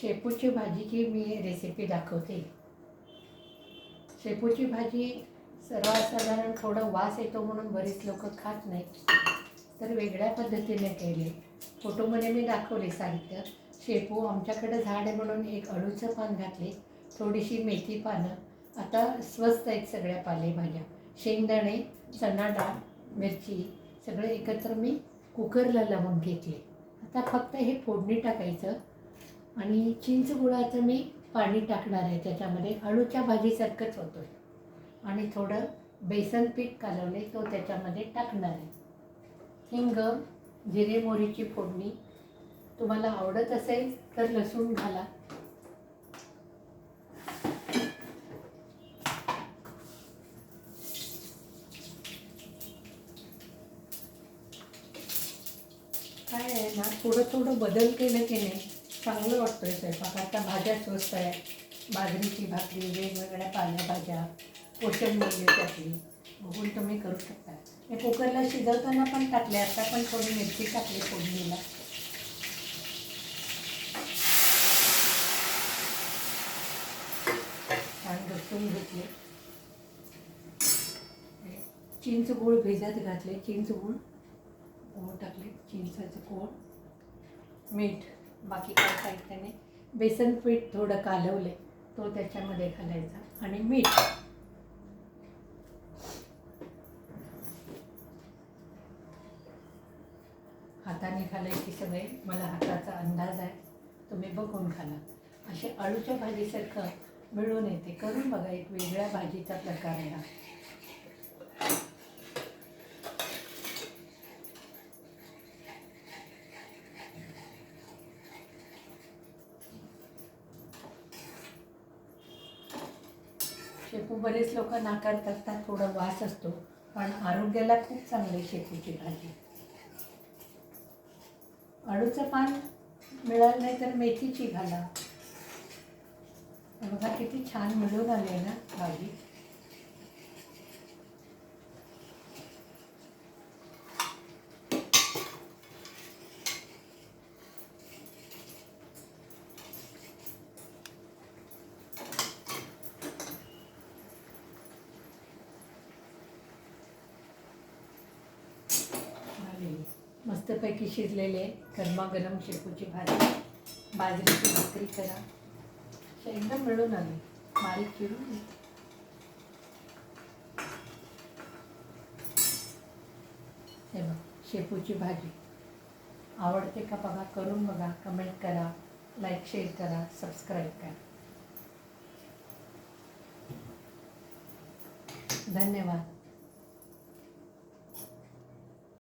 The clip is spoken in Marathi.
शेपूची भाजीची मी रेसिपी दाखवते. शेपूची भाजी सर्वसाधारण थोडं वास येतो म्हणून बरीच लोक खात नाहीत. तर वेगळ्या पद्धतीने केले. फोटोमध्ये मी दाखवले साहित्य. शेपू आमच्याकडे झाड आहे म्हणून एक अळूचं पान घातले. थोडीशी मेथी पानं. आता स्वस्त आहेत सगळ्या पालेभाज्या शेंगदाणे चणा डाळ मिरची सगळे एकत्र मी कुकरला लावून घेतले. आता फक्त हे फोडणी टाकायचं. आणि चिंच गुळाचं मी पाणी टाकणार आहे त्याच्यामध्ये. अळूच्या भाजीसारखंच होतं आणि थोडं बेसन पीठ कालवले तो त्याच्यामध्ये टाकणार आहे. हिंग जिरे मोहरीची फोडणी. तुम्हाला आवडत असेल तर लसूण घाला. काय आहे ना थोडं थोडं बदल केलं की नाही चांगलं वाटतोय स्वयंपाक. आता भाज्या स्वस्त आहे बाजरीची भाकरी वेगवेगळ्या पालेभाज्या पोषण मूल्य त्यातली. बघून तुम्ही करू शकता. हे कुकरला शिजवताना पण टाकले आता पण थोडी मिरची टाकली फोडणीला. छान घसून घेतले. चिंच गूळ भिजत घातले. चिंच गूळ. गूळ टाकले. चिंचाचं कोळ. मीठ. बाकी काय त्याने बेसन पीठ थोडं कालवले तो त्याच्यामध्ये घालायचा आणि मीठ. हाताने घालायची सवय मला हाताचा अंदाज आहे. तुम्ही बघून घाला. असे अळूच्या भाजीसारखं मिळून येते. करून बघा एक वेगळ्या भाजीचा प्रकार आहे हा. शेपू बरेच लोक नाकार करतात थोडा वास असतो. पण आरोग्याला खूप चांगली शेपूची भाजी. अळूचं पान मिळालं नाही तर मेथीची घाला. बघा किती छान मिळून आली आहे ना भाजी. मस्तपैकी शिजलेले गरमागरम शेपूची भाजी. बाजरीची भाकरी करा. अशा एकदम मिळून आली. बारीक चिरून हे बघ शेपूची भाजी. आवडते का बघा? करून बघा. कमेंट करा. लाईक शेअर करा. सबस्क्राईब करा. धन्यवाद.